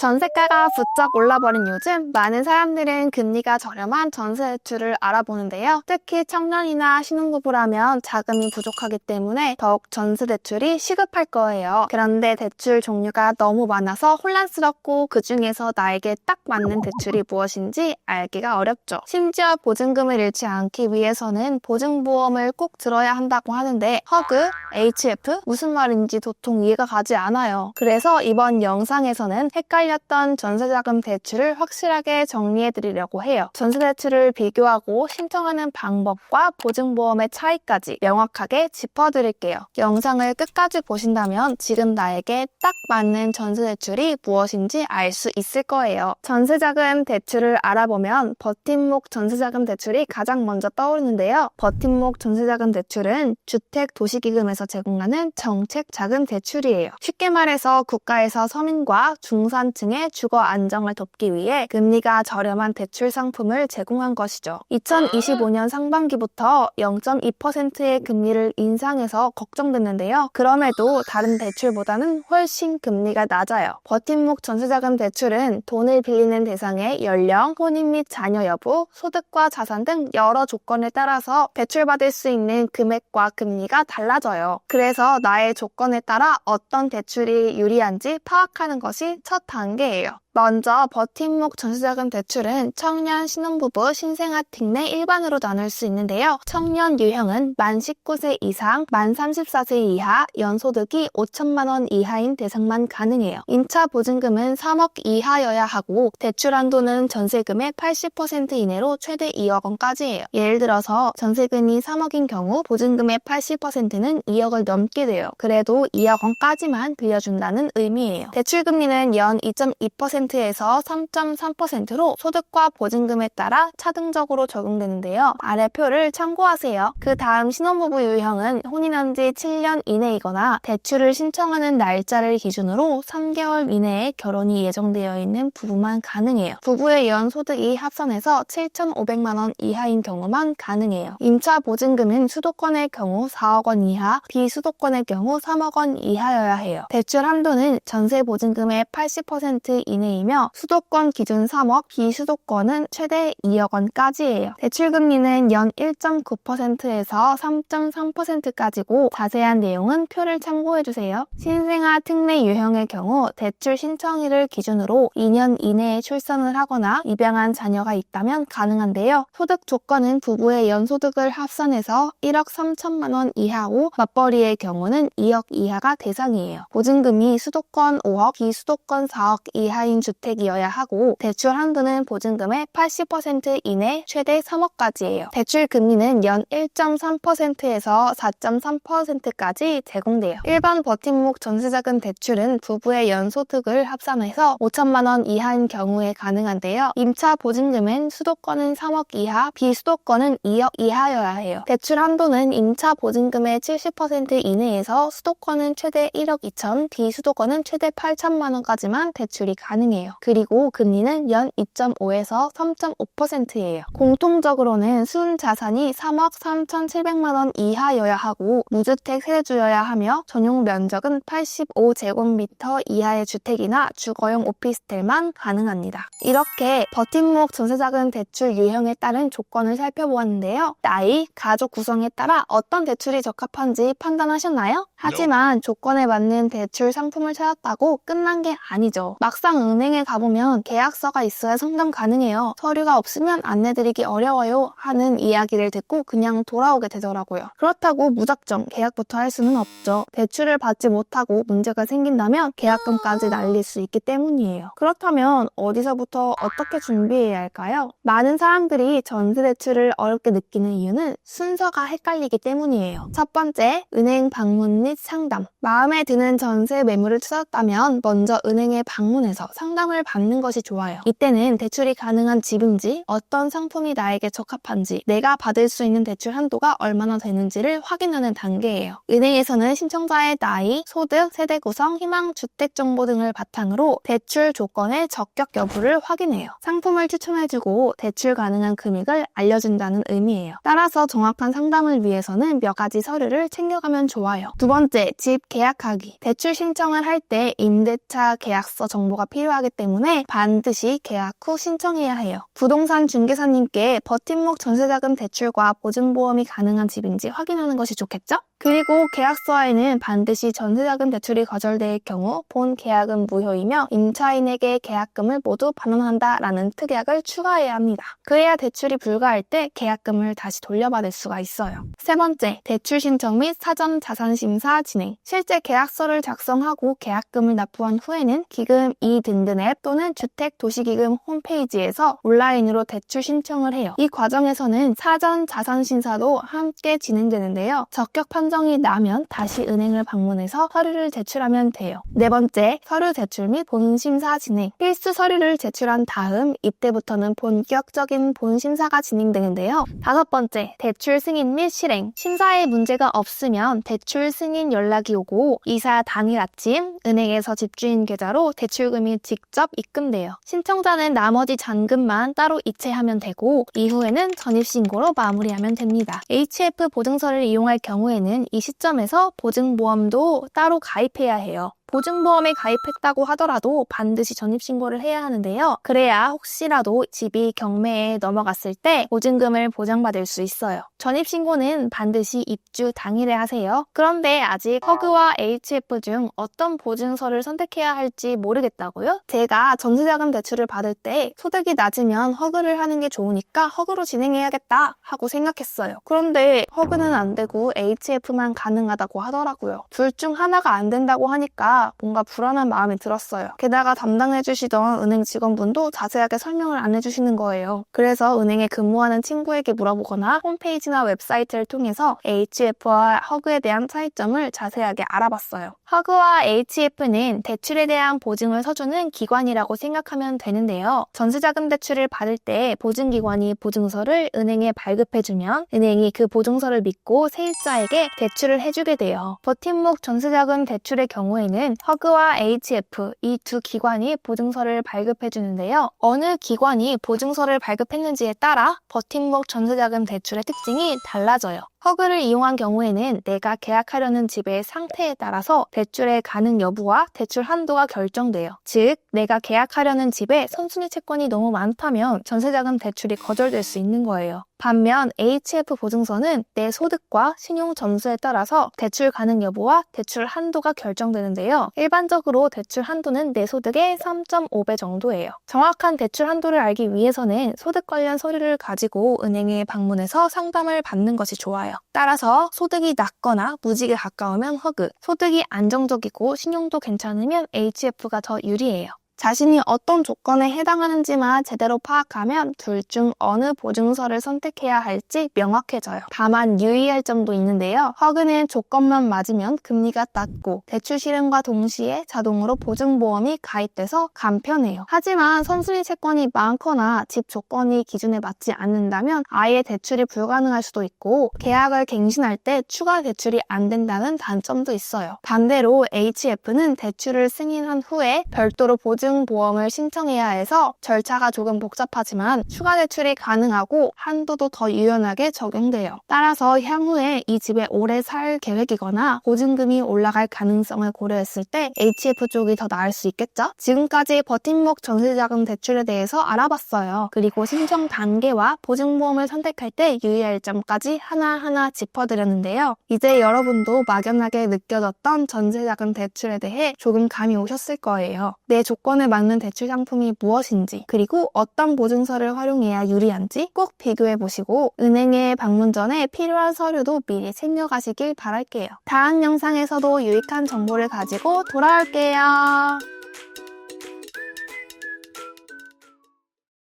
전세가가 부쩍 올라버린 요즘 많은 사람들은 금리가 저렴한 전세 대출을 알아보는데요. 특히 청년이나 신혼부부라면 자금이 부족하기 때문에 더욱 전세 대출이 시급할 거예요. 그런데 대출 종류가 너무 많아서 혼란스럽고 그 중에서 나에게 딱 맞는 대출이 무엇인지 알기가 어렵죠. 심지어 보증금을 잃지 않기 위해서는 보증보험을 꼭 들어야 한다고 하는데 허그, HF 무슨 말인지 도통 이해가 가지 않아요. 그래서 이번 영상에서는 헷갈 렸던 전세자금 대출을 확실하게 정리해 드리려고 해요. 전세 대출을 비교하고 신청하는 방법과 보증보험의 차이까지 명확하게 짚어드릴게요. 영상을 끝까지 보신다면 지금 나에게 딱 맞는 전세 대출이 무엇인지 알 수 있을 거예요. 전세자금 대출을 알아보면 버팀목 전세자금 대출이 가장 먼저 떠오르는데요. 버팀목 전세자금 대출은 주택 도시기금에서 제공하는 정책 자금 대출이에요. 쉽게 말해서 국가에서 서민과 중산층 의 주거 안정을 돕기 위해 금리가 저렴한 대출 상품을 제공한 것이죠. 2025년 상반기부터 0.2%의 금리를 인상해서 걱정됐는데요. 그럼에도 다른 대출보다는 훨씬 금리가 낮아요. 버팀목 전세자금 대출은 돈을 빌리는 대상의 연령, 혼인 및 자녀 여부, 소득과 자산 등 여러 조건에 따라서 대출받을 수 있는 금액과 금리가 달라져요. 그래서 나의 조건에 따라 어떤 대출이 유리한지 파악하는 것이 첫 단계 예요. 먼저 버팀목 전세자금 대출은 청년, 신혼부부, 신생아 특 내 일반으로 나눌 수 있는데요. 청년 유형은 만 19세 이상, 만 34세 이하, 연소득이 5천만 원 이하인 대상만 가능해요. 임차 보증금은 3억 이하여야 하고 대출 한도는 전세금의 80% 이내로 최대 2억 원까지예요. 예를 들어서 전세금이 3억인 경우 보증금의 80%는 2억을 넘게 돼요. 그래도 2억 원까지만 빌려준다는 의미예요. 대출 금리는 연 2.2% 3%에서 3.3%로 소득과 보증금에 따라 차등적으로 적용되는데요. 아래 표를 참고하세요. 그 다음 신혼부부 유형은 혼인한 지 7년 이내이거나 대출을 신청하는 날짜를 기준으로 3개월 이내에 결혼이 예정되어 있는 부부만 가능해요. 부부의 연 소득이 합산해서 7,500만 원 이하인 경우만 가능해요. 임차 보증금은 수도권의 경우 4억 원 이하, 비수도권의 경우 3억 원 이하여야 해요. 대출 한도는 전세 보증금의 80% 이내 이며 수도권 기준 3억, 비수도권은 최대 2억 원까지예요. 대출 금리는 연 1.9%에서 3.3%까지고 자세한 내용은 표를 참고해 주세요. 신생아 특례 유형의 경우 대출 신청일을 기준으로 2년 이내에 출산을 하거나 입양한 자녀가 있다면 가능한데요. 소득 조건은 부부의 연소득을 합산해서 1억 3천만 원 이하고 맞벌이의 경우는 2억 이하가 대상이에요. 보증금이 수도권 5억, 비수도권 4억 이하인 주택이어야 하고 대출 한도는 보증금의 80% 이내 최대 3억까지예요. 대출 금리는 연 1.3%에서 4.3%까지 제공돼요. 일반 버팀목 전세자금 대출은 부부의 연소득을 합산해서 5천만 원 이하인 경우에 가능한데요. 임차 보증금은 수도권은 3억 이하, 비수도권은 2억 이하여야 해요. 대출 한도는 임차 보증금의 70% 이내에서 수도권은 최대 1억 2천, 비수도권은 최대 8천만 원까지만 대출이 가능해요. 그리고 금리는 연 2.5에서 3.5%예요. 공통적으로는 순 자산이 3억 3,700만 원 이하여야 하고 무주택 세대주여야 하며 전용 면적은 85제곱미터 이하의 주택이나 주거용 오피스텔만 가능합니다. 이렇게 버팀목 전세자금 대출 유형에 따른 조건을 살펴보았는데요. 나이, 가족 구성에 따라 어떤 대출이 적합한지 판단하셨나요? 하지만 조건에 맞는 대출 상품을 찾았다고 끝난 게 아니죠. 막상 은행에 가보면 계약서가 있어야 상담 가능해요. 서류가 없으면 안내드리기 어려워요 하는 이야기를 듣고 그냥 돌아오게 되더라고요. 그렇다고 무작정 계약부터 할 수는 없죠. 대출을 받지 못하고 문제가 생긴다면 계약금까지 날릴 수 있기 때문이에요. 그렇다면 어디서부터 어떻게 준비해야 할까요? 많은 사람들이 전세 대출을 어렵게 느끼는 이유는 순서가 헷갈리기 때문이에요. 첫 번째, 은행 방문 및 상담. 마음에 드는 전세 매물을 찾았다면 먼저 은행에 방문해서 상담을 받는 것이 좋아요. 이때는 대출이 가능한 집인지, 어떤 상품이 나에게 적합한지, 내가 받을 수 있는 대출 한도가 얼마나 되는지를 확인하는 단계예요. 은행에서는 신청자의 나이, 소득, 세대 구성, 희망, 주택 정보 등을 바탕으로 대출 조건의 적격 여부를 확인해요. 상품을 추천해주고 대출 가능한 금액을 알려준다는 의미예요. 따라서 정확한 상담을 위해서는 몇 가지 서류를 챙겨가면 좋아요. 두 번째, 집 계약하기. 대출 신청을 할 때 임대차 계약서 정보가 필요하기 하기 때문에 반드시 계약 후 신청해야 해요. 부동산 중개사님께 버팀목 전세자금 대출과 보증보험이 가능한 집인지 확인하는 것이 좋겠죠? 그리고 계약서에는 반드시 전세자금 대출이 거절될 경우 본 계약은 무효이며 임차인에게 계약금을 모두 반환한다라는 특약을 추가해야 합니다. 그래야 대출이 불가할 때 계약금을 다시 돌려받을 수가 있어요. 세 번째, 대출 신청 및 사전 자산 심사 진행. 실제 계약서를 작성하고 계약금을 납부한 후에는 기금 이든든 앱 또는 주택 도시기금 홈페이지에서 온라인으로 대출 신청을 해요. 이 과정에서는 사전 자산 심사도 함께 진행되는데요. 적격 판 정이 나면 다시 은행을 방문해서 서류를 제출하면 돼요. 네 번째, 서류 제출 및 본심사 진행. 필수 서류를 제출한 다음 이때부터는 본격적인 본심사가 진행되는데요. 다섯 번째, 대출 승인 및 실행. 심사에 문제가 없으면 대출 승인 연락이 오고 이사 당일 아침 은행에서 집주인 계좌로 대출금이 직접 입금돼요. 신청자는 나머지 잔금만 따로 이체하면 되고 이후에는 전입신고로 마무리하면 됩니다. HF 보증서를 이용할 경우에는 이 시점에서 보증보험도 따로 가입해야 해요. 보증보험에 가입했다고 하더라도 반드시 전입신고를 해야 하는데요. 그래야 혹시라도 집이 경매에 넘어갔을 때 보증금을 보장받을 수 있어요. 전입신고는 반드시 입주 당일에 하세요. 그런데 아직 허그와 HF 중 어떤 보증서를 선택해야 할지 모르겠다고요? 제가 전세자금 대출을 받을 때 소득이 낮으면 허그를 하는 게 좋으니까 허그로 진행해야겠다 하고 생각했어요. 그런데 허그는 안 되고 HF만 가능하다고 하더라고요. 둘 중 하나가 안 된다고 하니까 뭔가 불안한 마음이 들었어요. 게다가 담당해주시던 은행 직원분도 자세하게 설명을 안 해주시는 거예요. 그래서 은행에 근무하는 친구에게 물어보거나 홈페이지나 웹사이트를 통해서 HF와 허그에 대한 차이점을 자세하게 알아봤어요. 허그와 HF는 대출에 대한 보증을 서주는 기관이라고 생각하면 되는데요. 전세자금 대출을 받을 때 보증기관이 보증서를 은행에 발급해주면 은행이 그 보증서를 믿고 세입자에게 대출을 해주게 돼요. 버팀목 전세자금 대출의 경우에는 허그와 HF 이 두 기관이 보증서를 발급해 주는데요. 어느 기관이 보증서를 발급했는지에 따라 버팀목 전세자금 대출의 특징이 달라져요. 허그를 이용한 경우에는 내가 계약하려는 집의 상태에 따라서 대출의 가능 여부와 대출 한도가 결정돼요. 즉, 내가 계약하려는 집에 선순위 채권이 너무 많다면 전세자금 대출이 거절될 수 있는 거예요. 반면 HF 보증서는 내 소득과 신용 점수에 따라서 대출 가능 여부와 대출 한도가 결정되는데요. 일반적으로 대출 한도는 내 소득의 3.5배 정도예요. 정확한 대출 한도를 알기 위해서는 소득 관련 서류를 가지고 은행에 방문해서 상담을 받는 것이 좋아요. 따라서 소득이 낮거나 무직에 가까우면 허그, 소득이 안정적이고 신용도 괜찮으면 HF가 더 유리해요. 자신이 어떤 조건에 해당하는지만 제대로 파악하면 둘 중 어느 보증서를 선택해야 할지 명확해져요. 다만 유의할 점도 있는데요. 허그는 조건만 맞으면 금리가 낮고 대출 실행과 동시에 자동으로 보증보험이 가입돼서 간편해요. 하지만 선순위 채권이 많거나 집 조건이 기준에 맞지 않는다면 아예 대출이 불가능할 수도 있고 계약을 갱신할 때 추가 대출이 안 된다는 단점도 있어요. 반대로 HF는 대출을 승인한 후에 별도로 보증 보험을 신청해야 해서 절차가 조금 복잡하지만 추가 대출이 가능하고 한도도 더 유연하게 적용돼요. 따라서 향후에 이 집에 오래 살 계획이거나 보증금이 올라갈 가능성을 고려했을 때 HF 쪽이 더 나을 수 있겠죠? 지금까지 버팀목 전세자금 대출에 대해서 알아봤어요. 그리고 신청 단계와 보증보험을 선택할 때 유의할 점까지 하나하나 짚어드렸는데요. 이제 여러분도 막연하게 느껴졌던 전세자금 대출에 대해 조금 감이 오셨을 거예요. 내 조건에 맞는 대출 상품이 무엇인지, 그리고 어떤 보증서를 활용해야 유리한지 꼭 비교해 보시고 은행에 방문 전에 필요한 서류도 미리 챙겨가시길 바랄게요. 다음 영상에서도 유익한 정보를 가지고 돌아올게요.